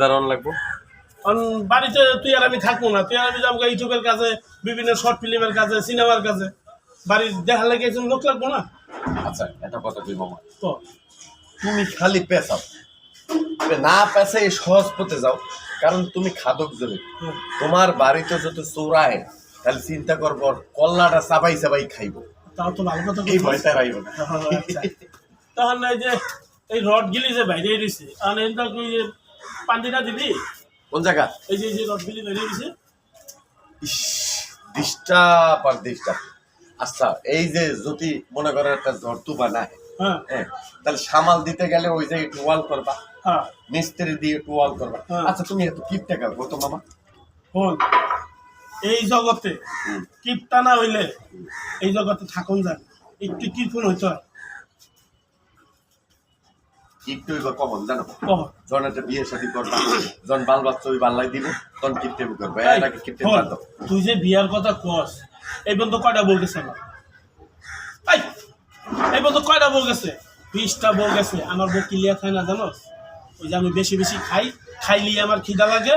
দাঁড়ান লাগবো? বাড়িতে তুই আর আমি থাকব না। তুই আর আমি যাব ইউটিউবের কাছে বিভিন্ন শর্ট ফিল্মের কাছে সিনেমার কাছে বাড়ির লাগে একজন লোক লাগবো না? আচ্ছা এটা কথা কই মামা তো তুমি খালি না পেঁচে এই সহজ পথে যাও কারণ তুমি খাদক জমি। তোমার বাড়িতে যত চোরায় তাহলে চিন্তা করব কল্লাটা চাবাই চাবাই খাইবো। তাও তো ভালো কথা এই ভয়টা রাইব না। আচ্ছা। তখন এই যে এই রড গিলি যে বাইরে দিছে আর এটা তুই যে পান্ডিটা দিবি? কোন জায়গা? এই যে যে রড গিলি বাইরে দিছে। ডিস্টার্ব আর ডিস্টার্ব আচ্ছা এই যে যদি মনে করো একটা ঝড় তুফান আহে হ্যাঁ। হ্যাঁ তাহলে সামাল দিতে গেলে ওই যে একটু ওয়াল করবা। হ্যাঁ। মিস্ত্রি দিয়ে একটু ওয়াল করবা। হ্যাঁ। আচ্ছা তুমি এত কিপ টাকা কত মামা? শোন এই জগতে। কিপটা না হইলে এই জগতে থাকুন যান। একটু কিরফুন হইতে হয়। কিপটা হইবা কমন জানো? যখন একটা বিয়ে শাদী করবা যখন বাল বাচ্চা ওই বাল্লাই দিব তখন কিপটেমি করবে। এটাকে কিপটেমি শোন, তুই যে বিয়ার কথা কস এই পর্যন্ত কয়টা বউ গেছে আমার? এই, পর্যন্ত কয়টা বউ গেছে? বিশটা বউ গেছে। আমার বউ কিলিয়া খায় না জানোস? ওই যে আমি বেশি বেশি খাই খাইলি আমার খিদা লাগে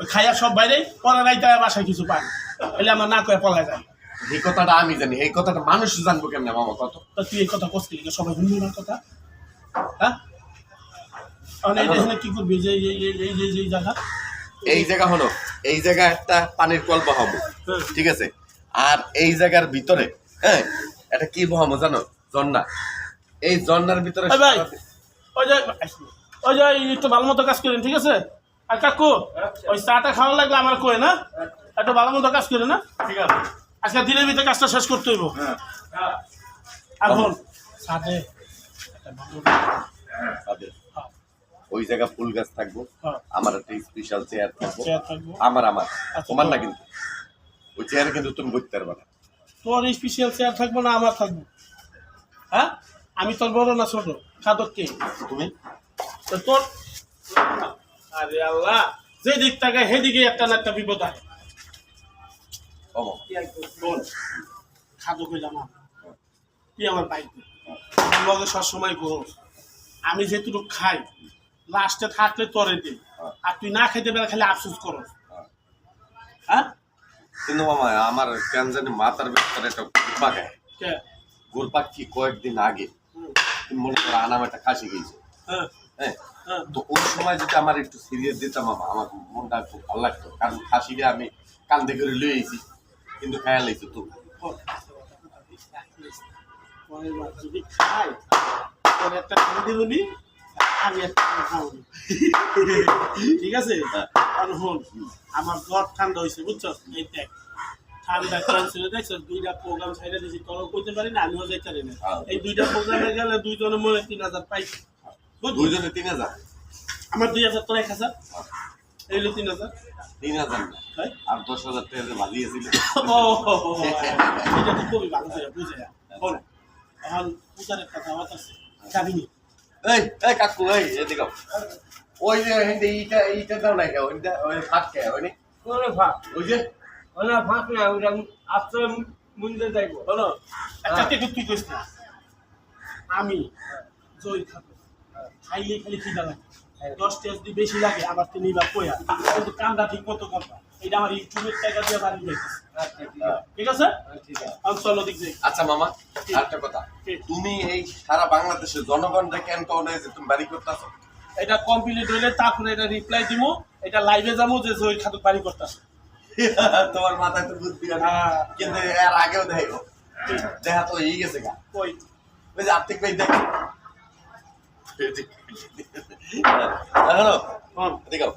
ওই খাইয়া সব বাইরে পরে রাইতে বাসায় কিছু পাই এলে আমার না কয়ে পলায় যায়। এই কথাটা আমি জানি এই কথাটা মানুষ জানব কেমনে মামা কত? তা তুই এই কথা কষ্ট সবাই শুনবি না কথা। হ্যাঁ? এখন এই এখানে কি করবি যে এই যে- এই জায়গা। এই জায়গা হলো এই জায়গা একটা পানির কল বহাবো হ্যাঁ। ঠিক আছে? আর এই জায়গার ভিতরে হ্যাঁ এটা কি বহাবো জানো? জন্না এই জন্নার ভিতরে ভাই ওই যে ওই যে এই একটু ভালো মতো কাজ করেন ঠিক আছে? আর কাকু ওই চাটা খাওয়া লাগলে আমার কয়ে না? একটু ভালো মতো কাজ করে না? ঠিক আছে। আজকে দিনের ভিতরে কাজটা শেষ করতে হইব। এখন সাথে একটা ভালো- হ্যাঁ, ওই জায়গা ফুল গাছ থাকব। হ্যাঁ, আমার একটা স্পেশাল চেয়ার থাকব। আমার আমার। আচ্ছা, তোমার না কিন্তু? ওই চেয়ারে কিন্তু তুমি বসতে পারবে না। তোর স্পেশাল চেয়ার থাকব না আমার থাকব? হ্যাঁ? আমি তোর বড় না ছোট? খাদক কে? তুমি? তো তোর? আরে আল্লাহ যে দিক থাকে সেদিকে একটা না একটা বিপদ আছে। তুই আমার বাইকে লগে সবসময় আমি যেটুকু খাই লাস্টে থাকলে তোরে দিই। আর তুই না খেতে পেরে খালি আফসোস করো হ্যাঁ। কিন্তু মামা আমার কেন জানি মাথার ভেতরে একটা ঘুরপাক হয় কে? ঘুরপাক কি কয়েকদিন আগে মনে করো আনাম একটা খাসি গেছে হ্যাঁ। হ্যাঁ। হ্যাঁ। তো ওই সময় যদি আমার একটু সিরিয়াস দিতাম মামা আমার মনটা খুব ভালো লাগতো। কারণ খাসিটা আমি কান্দে করে লয়ে এসেছি কিন্তু খেয়াল লাগছে তো। খাই একটা আমি একটা ঠিক আছে আমার জ্বর ঠান্ডা হয়েছে বুঝছ এই দেখ ঠান্ডা ক্যান্সেল দেখছ দুইটা প্রোগ্রাম সাইডে দিয়েছি তোরও করতে পারি না আমিও যাইতে পারি না হ্যাঁ। এই দুইটা প্রোগ্রামে গেলে দুইজনের মনে তিন হাজার পাইছি? দুইজনে তিন হাজার আমার দুই হাজার তোর এক হাজার এই হলো তিন হাজার তিন হাজার? আর দশ হাজার টাকা বাজিয়েছিল এটা তো খুবই ভালো করে বুঝে এখন পূজার একটা দাওয়াত আছে যাবি? এই এই কাকু এই এদিকে ওই যে হিন্দি এইটা এইটা দাও না কেউ ওইটা ওই ভাত কে ওই নি? কোনে ফাঁক ওই যে ওনা ফাঁক না ওটা আশ্রয় মন্দিরে যাইব শোনো একটা থেকে তুই কইস না আমি জয় থাকব খাইলে খালি খিদা লাগে দশ টেস্ট যদি বেশি লাগে আমার তো নিবা কয়া কিন্তু কামটা ঠিক মতো করবা এটা আমার ইউটিউবের টাকা দিয়ে বাড়ি যাইতেছে আচ্ছা ঠিক আছে আমি চলো দিক আচ্ছা মামা আরেকটা কথা? তুমি এই সারা বাংলাদেশের জনগণটা কেন কও যে তুমি বাড়ি করতে আসো এটা কমপ্লিট হইলে তারপরে এটা রিপ্লাই দিমু এটা লাইভে যাব যে জয় খাতুক বাড়ি করতেছে। তোমার মাথায় তো বুদ্ধি হ্যাঁ। কিন্তু এর আগেও দেখো দেখা তো এই গেছে গা। কই? ওই যে আর্থিক ভাই দেখ। দেখো এদিকে আও।